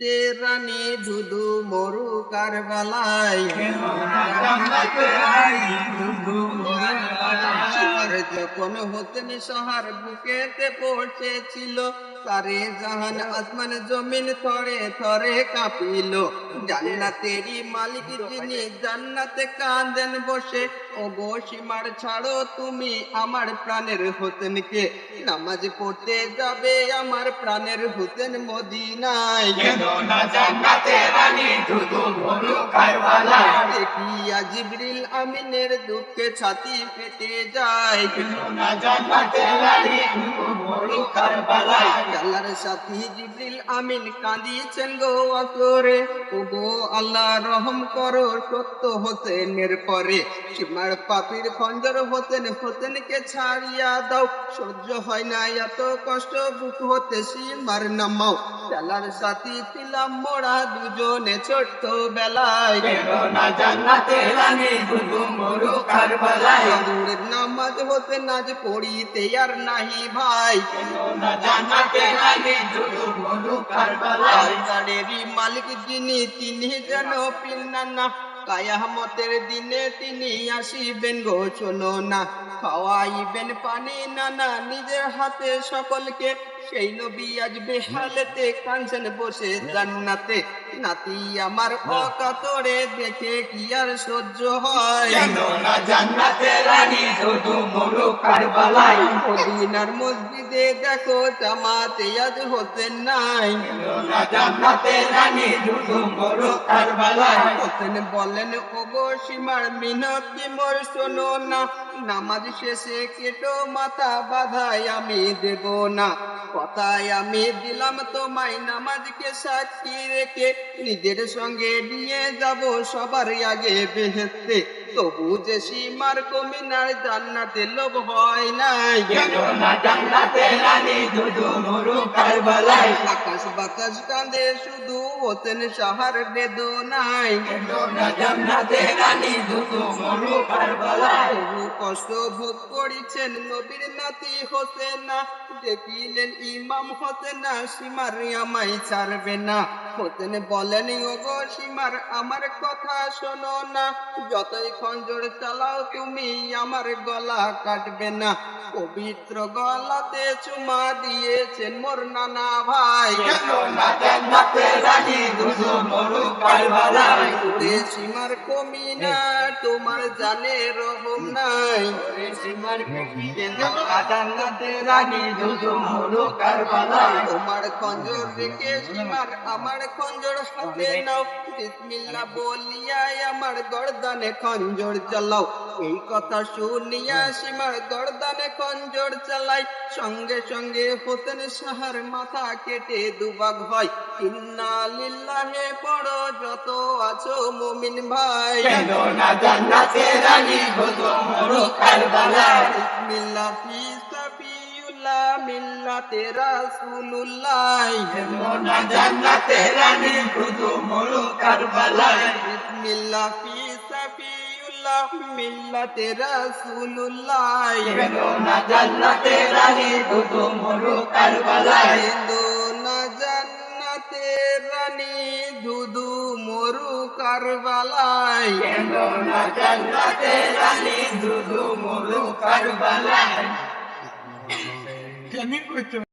রানী যুদু মরু কারবালায়। আর যখন হতেন সহার বুকেতে পৌঁছেছিল তারে জাহান আসমান জমিন থরে থরে কাঁপিল। জান্নাতেরই মালিক যিনি জান্নাতে কাঁদেন বসে ও গো সীমার ছাড়ো তুমি আমার প্রাণের হতেন কে নামাজ পড়তে যাবে আমার প্রাণের হতেন মদিনায়। দেখিয়া জিবরিল আমিনের দুঃখে ছাতি ফেটে যায়। আল্লাহর সাথী জিবরিল আমিন কাঁদিয়েছেন গো আসরে। ও গো আল্লাহ রহম করো, সত্য হোসেনের পরে। সীমার পাপির খঞ্জর হোসেন, হোসেনকে ছাড়িয়া দাও। সহ্য হয় না, এত কষ্ট বুক হতে সীমার নামাও। সাথী ছিলাম মোরা দুজনে ছোট্ট বেলায় দূরের নামাজ হতে নাজ পড়িতে আর নাহি ভাই। কারবারেরই মালিক যিনি তিনি যেন পিন্নানা কায়ামতের দিনে তিনি আসিবেন গো শোনো না। খাওয়াইবেন পানি নানা নিজের হাতে সকলকে সেই নবী আজ বেহালেতে কাঞ্চন বসে জান্নাতে নাতি আমার অকাতরে দেখে কি আর সহ্য হয়? মদিনার মসজিদে দেখো জামাতে আজ নাই। হোসেন বলেন ওগো সীমার মিনতি মোর শোনো না। নামাজ শেষে কেটো মাথা বাধাই আমি দেব না। কথায় আমি দিলাম তোমায় নামাজকে সাক্ষী রেখে নিজের সঙ্গে নিয়ে যাব সবার আগে বেহেস্তে। তবু যে সীমার কমিনার জান্নাতে লোভ হয় নাই। আকাশ বাতাস কাঁদে শুধু হতেন সাহার বেদনায় বহু কষ্ট ভোগ করেছেন নবীর নাতি হোসেন। না দেখিলেন ইমাম হোসেন না সীমার আমায় ছাড়বে না। হোসেন বলেন ওগো সীমার আমার কথা শোনো না। যতই খঞ্জর চালাও তুমি আমার গলা কাটবে না। পবিত্র গলাতে চুমা দিয়েছেন মোর নানা ভাই। সীমার কমি না তোমার জানে রহম নাই। তোমার খঞ্জর রেখে সীমার আমার খঞ্জর হাতে নাও। বিসমিল্লাহ বলিয়া আমার গর্দানে খঞ্জর চালাও। এই কথা শুনিয়া সীমার গর্দানে খঞ্জর চালাই। সঙ্গে সঙ্গে হতেন সাহার মাথা কেটে দুবাগ হয়। ইন্না লিল্লাহে পড়ো যত আছো মুমিন ভাই। বিসমিল্লাহ ফি সাবিয়ুল্লাহ মিল্লাতে রাসূলুল্লাহ। বিসমিল্লাহ ফি সাবিয়ুল্লাহ মিল্লাতে রাসূলুল্লাহ। হিন্দু না জান্নাতে রানী দুদু মরু কারবালায়। জানি করছ